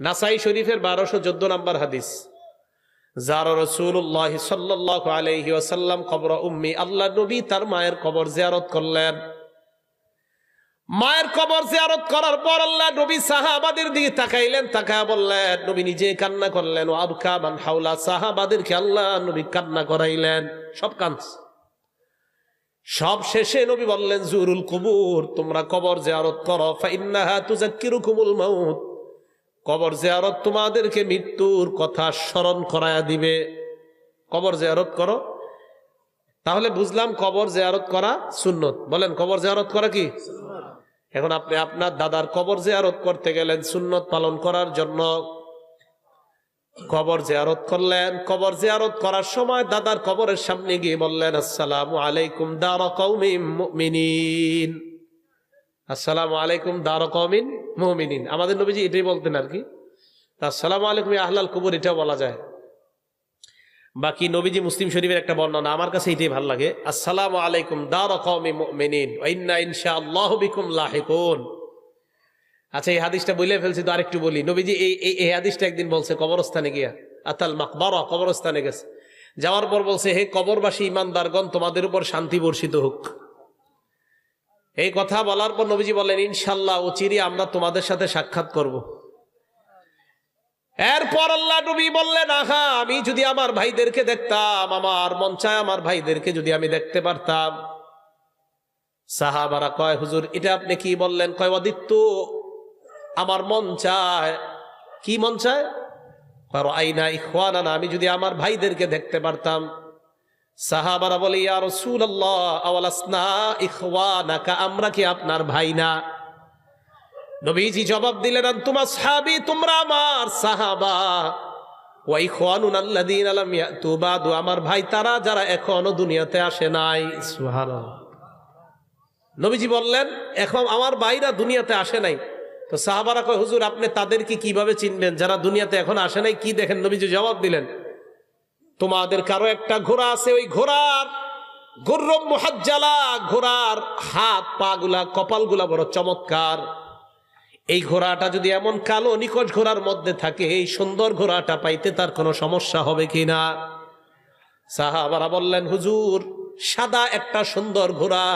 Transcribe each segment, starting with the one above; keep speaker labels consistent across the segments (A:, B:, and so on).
A: নাসাই শরীফের বারোশো চোদ্দ নম্বর হাদিস। কবর উম্মি, আল্লাহ নবী তার মায়ের কবর জিয়ারত করলেন। মায়ের কবর জিয়ারত করার পর আল্লাহ সাহাবাদের দিকে তাকাইলেন বললেন, নবী কান্না করলেন। আল্লাহ নবী কান্না করাইলেন। সব কাঁদছে সব শেষে নবী বললেন, জুরুল কুবুর, তোমরা কবর জিয়ারত করো। ফাইন্নাহা তুজাক্কিরুকুমুল মাউত। কবর জেয়ারত তোমাদেরকে মৃত্যুর কথা স্মরণ করায়া দিবে। কবর জেয়ারত করো। তাহলে বুঝলাম কবর জেয়ারত করা সুন্নত। বলেন, কবর জিয়ারত করা কি? এখন আপনি আপনার দাদার কবর জেয়ারত করতে গেলেন, সুন্নত পালন করার জন্য। কবর জেয়ারত করলেন। কবর জেয়ারত করার সময় দাদার কবরের সামনে গিয়ে বললেন, আসসালাম আলাইকুম দার কৌমিন আসসালামু আলাইকুম দার কৌমিন মুমিনিন। আমাদের নবীজি এটাই বলতেন আর কি। আসসালামু আলাইকুম ইয়া আহলাল কুবুর, এটাও বলা যায়। বাকি নবীজি মুসলিম শরীফের একটা বর্ণনা, আমার কাছে এটাই ভালো লাগে। আসসালামু আলাইকুম দার কৌমি ইন্না ইনশাআল্লাহু বিকুম লাহিকুন। আচ্ছা এই হাদিসটা বলে ফেলছি তো আরেকটু বলি। নবীজি এই এই হাদিসটা একদিন বলছে কবরস্থানে গিয়া, আতাল মাকবারা, কবরস্থানে গেছে। যাওয়ার পর বলছে, হে কবরবাসী, ইমানদারগণ, তোমাদের উপর শান্তি বর্ষিত হোক। এই কথা বলার পর নবীজি বলেন ইনশাল্লাহ ও চিরি, আমরা তোমাদের সাথে সাক্ষাৎ করব। এরপর আল্লাহ নবী বললেন, আহা, আমি যদি আমার ভাইদেরকে দেখতাম, আমার মন চায় আমার ভাইদেরকে যদি আমি দেখতে পারতাম। সাহাবারা কয়, হুজুর, এটা আপনি কি বললেন? কয়, অদিত্য, আমার মন চায়। কি মন চায়? আইনা ইখওয়ানা আমি যদি আমার ভাইদেরকে দেখতে পারতাম। সাহাবারা বলে, ইয়া রাসূলুল্লাহ, আওয়ালাসনা ইখওয়ানাকা, আমরা কি আপনার ভাই না? নবীজি জবাব দিলেন তোমার সাহাবী তোমরা আমার সাহাবা। ওয়া ইখওয়ানুন আল্লাযীনা লাম ইয়াতু বাদু, আমার ভাই তারা, যারা এখনও দুনিয়াতে আসে নাই। সুবহানাল্লাহ। নবীজি বললেন, এখন আমার ভাইরা দুনিয়াতে আসে নাই। তো সাহাবারা কয়, হুজুর, আপনি তাদেরকে কীভাবে চিনবেন? যারা দুনিয়াতে এখন আসে নাই, কি দেখেন? নবীজি জবাব দিলেন তোমাদের কারও একটা ঘোড়া আছে, ওই ঘোড়ার গুর্রম মুহাজ্জালা, ঘোড়ার হাত পা গুলা কপাল বড় চমৎকার। এই ঘোড়াটা যদি এমন কালো, নিকট ঘোড়ার মধ্যে থাকে, এই সুন্দর ঘোড়াটা পাইতে তার কোনো সমস্যা হবে কিনা? সাহাবারা বললেন, হুজুর, সাদা একটা সুন্দর ঘোড়া,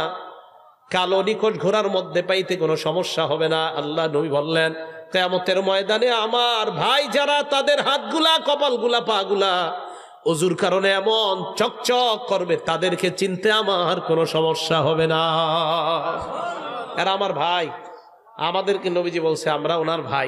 A: কালো নিকট ঘোড়ার মধ্যে পাইতে কোনো সমস্যা হবে না। আল্লাহ নবী বললেন, কেয়ামতের ময়দানে আমার ভাই যারা তাদের হাতগুলা, কপালগুলা, পাগুলা অজুর কারণে এমন চকচক করবে, তাদেরকে চিনতে আমার কোনো সমস্যা হবে না। আর আমার ভাই, আমাদেরকে নবীজি বলছে, আমরা ওনার ভাই।